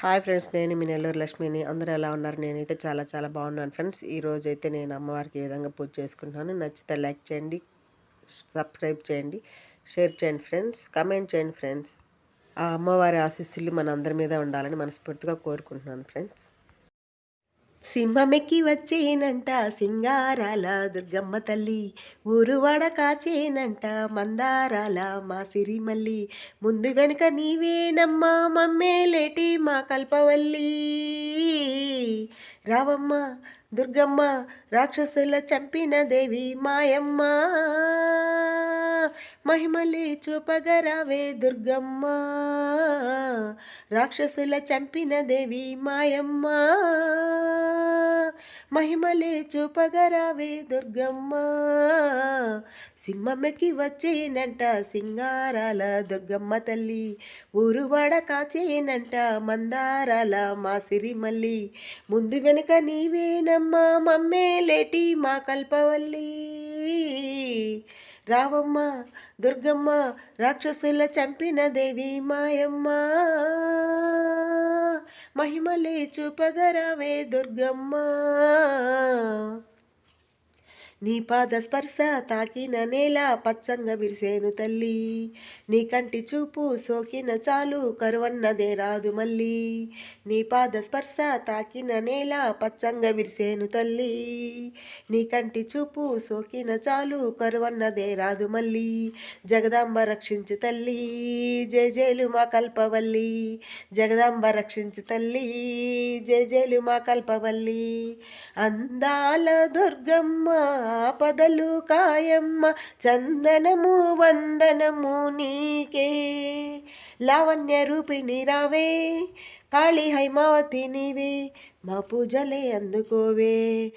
Hi friends నేను మీ నెల్లూరు లక్ష్మిని. అందరూ ఎలా ఉన్నారు? నేనైతే చాలా చాలా బాగున్నాను ఫ్రెండ్స్. ఈ రోజు అయితే నేను అమ్మవారికి ఈ విధంగా పూజ చేసుకుంటున్నాను నచ్చితే లైక్ చేయండి సబ్స్క్రైబ్ చేయండి షేర్ చేయండి ఫ్రెండ్స్ కమెంట్ చేయండి ఫ్రెండ్స్. ఆ అమ్మవారి ఆశీస్సులు మన అందరి మీద ఉండాలని మనస్ఫూర్తిగా కోరుకుంటున్నాను ఫ్రెండ్స్. సింహమెక్కి వచ్చేనంట సింగారాల దుర్గమ్మ తల్లి. ఊరువాడ కాచేనంట మందారాల మా సిరిమల్లి. ముందు వెనుక నీవేనమ్మా మమ్మేలేటి మా కల్పవల్లి. రావమ్మ దుర్గమ్మ రాక్షసుల చంపిన దేవి మాయమ్మ. మహిమలే చూపగరావే దుర్గమ్మ. రాక్షసుల చంపిన దేవి మాయమ్మ. మహిమలే చూపగరావే దుర్గమ్మ. సింహమ్మకి వచ్చేనంట సింగారాల దుర్గమ్మ తల్లి. ఊరువాడ కాచేనంట మందారాల మా సిరిమల్లి ముందు వెనుక నీవేనమ్మా మమ్మేలేటి మా కల్పవల్లి. రావమ్మ దుర్గమ్మ రాక్షసుల చంపిన దేవి మాయమ్మ. మహిమలే చూపగరావే దుర్గమ్మ. నీ పాద స్పర్శ తాకిన నేల పచ్చంగా విరిసేను తల్లి. నీ కంటి చూపు సోకిన చాలు కరువన్నదే రాదు మళ్ళీ. నీ పాద స్పర్శ తాకిన నేల పచ్చంగా విరిసేను తల్లి. నీ కంటి చూపు సోకిన చాలు కరువన్నదే రాదు మళ్ళీ. జగదాంబ రక్షించు తల్లి జయ జయలు మా కల్పవల్లి. జగదాంబ రక్షించు తల్లి జయ జయలు మా కల్పవల్లి. అందాల దుర్గమ్మ ఆపదలు కాయమ్మ చందనము వందనము నీకే. లావణ్య రూపిణి రావే కాళీ హైమావతి నీవే మా పూజలే అందుకోవే.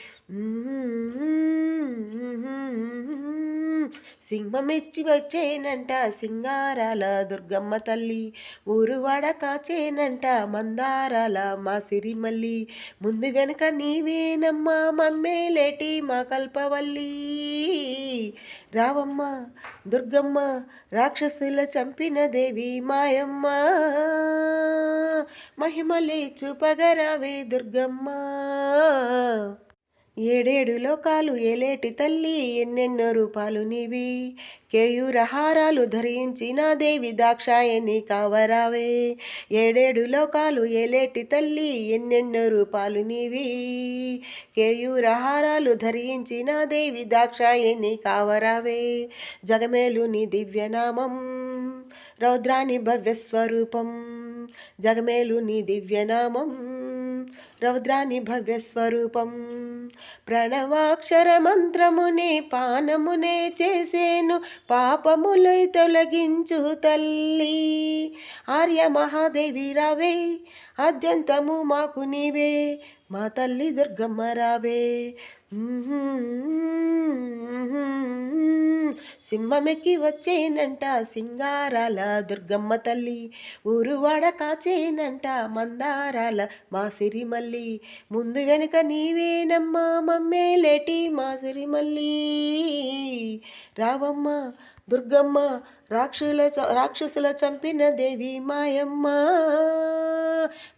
సింహమెచ్చి వచ్చేనంట సింగారాల దుర్గమ్మ తల్లి. ఊరువాడ కాచేనంట మందారాల మా సిరిమల్లి. ముందు వెనక నీవేనమ్మా మమ్మేలేటి మా కల్పవల్లి. రావమ్మ దుర్గమ్మ రాక్షసుల చంపిన దేవి మాయమ్మ. మహిమలే చూపగరావే దుర్గమ్మ. ఏడేడు లోకాలు ఏలేటి తల్లి ఎన్నెన్నో రూపాలు నీవి. కేయూరహారాలు ధరించిన దేవి దాక్షాయణి కావరావే. ఏడేడు లోకాలు ఏలేటి తల్లి ఎన్నెన్నో రూపాలు నీవి. కేయూరహారాలు ధరించిన దేవి దాక్షాయణి కావరావే. జగమేలు నీ దివ్యనామం రౌద్రాని భవ్యస్వరూపం జగమేలు నీ దివ్యనామం. రౌద్రాని భవ్యస్వరూపం ప్రణవాక్షర మంత్రమునే పానమునే చేసేను పాపములై తొలగించు తల్లి. ఆర్య మహాదేవి రావే అత్యంతము మాకు నీవే మా తల్లి దుర్గమ్మ రావే. సింహమెక్కి వచ్చేనంట సింగారాల దుర్గమ్మ తల్లి. ఊరువాడ కాచేనంట మందారాల మా సిరిమల్లి. ముందు వెనుక నీవేనమ్మా మమ్మేలేటి మా మళ్ళీ రావమ్మ దుర్గమ్మ రాక్షుల రాక్షసుల చంపిన దేవి మాయమ్మ.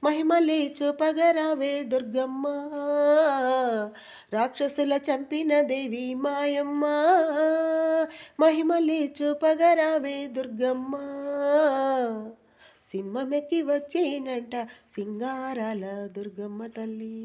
మహిమలి చూపగరావే దుర్గమ్మ. రాక్షసుల చంపిన దేవి మాయమ్మ. మహిమలి చూపగరావే దుర్గమ్మ. సింహమెక్కి వచ్చేనంట సింగారాల దుర్గమ్మ తల్లి.